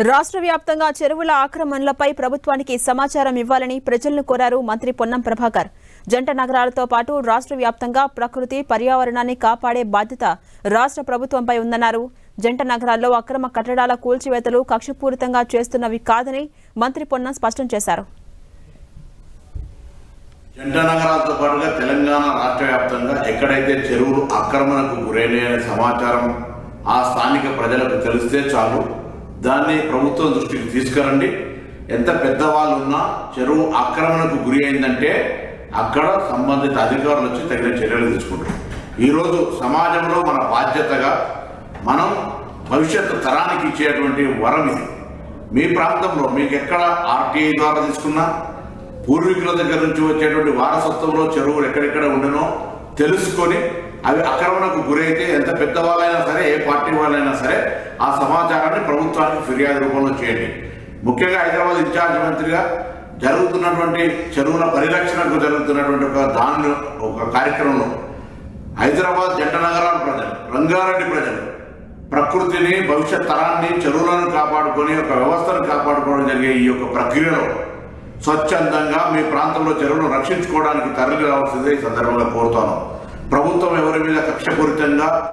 రాష్ట్ర వ్యాప్తంగా చెరువుల ఆక్రమణలపై ప్రభుత్వానికి సమాచారం ఇవ్వాలని ప్రజలను కోరారు మంత్రి పొన్నం ప్రభాకర్. జంట నగరాలతో పాటు రాష్ట్ర వ్యాప్తంగా ప్రకృతి పర్యావరణాన్ని కాపాడే బాధ్యత రాష్ట్ర ప్రభుత్వంపై ఉందన్నారు. జంట నగరాల్లో అక్రమ కట్టడాల కూల్చివేతలు కక్షపూరితంగా చేస్తున్నవి కాదని మంత్రి పొన్నం స్పష్టం చేశారు. జంట నగరాలతో పాటుగా తెలంగాణ రాష్ట్ర వ్యాప్తంగా ఎక్కడైతే చెరువులు ఆక్రమణకు గురైన సమాచారం ఆ స్థానిక ప్రజలకు తెలిస్తే చాలు. దాన్ని ప్రభుత్వం దృష్టికి తీసుకురండి. ఎంత పెద్దవాళ్ళు ఉన్నా చెరువు ఆక్రమణకు గురి అయిందంటే అక్కడ సంబంధిత అధికారులు వచ్చి తగిన చర్యలు తీసుకుంటారు. ఈరోజు సమాజంలో మన బాధ్యతగా మనం భవిష్యత్తు తరానికి ఇచ్చేటువంటి వరం ఇది. మీ ప్రాంతంలో మీకు ఎక్కడ ఆర్టీఐ ద్వారా తీసుకున్నా పూర్వీకుల దగ్గర నుంచి వచ్చేటువంటి వారసత్వంలో చెరువులు ఎక్కడెక్కడ ఉండనో తెలుసుకొని అవి ఆక్రమణకు గురైతే ఎంత పెద్దవాళ్ళైనా సరే ఏ పార్టీ వాళ్ళైనా సరే ఆ సమాచారాన్ని ప్రభుత్వానికి ఫిర్యాదు రూపంలో చేయండి. ముఖ్యంగా హైదరాబాద్ ఇన్ఛార్జ్ మంత్రిగా జరుగుతున్నటువంటి చెరువుల పరిరక్షణకు జరుగుతున్నటువంటి ఒక దాని ఒక కార్యక్రమంలో హైదరాబాద్ జంట నగరాల ప్రజలు రంగారెడ్డి ప్రజలు ప్రకృతిని భవిష్యత్ తరాన్ని చెరువులను కాపాడుకొని ఒక వ్యవస్థను కాపాడుకోవడం జరిగే ఈ యొక్క ప్రక్రియలో స్వచ్ఛందంగా మీ ప్రాంతంలో చెరువును రక్షించుకోవడానికి తరలి రావాల్సిందే ఈ సందర్భంగా కోరుతాను. ప్రభుత్వం ఎవరి మీద కక్షపూరితంగా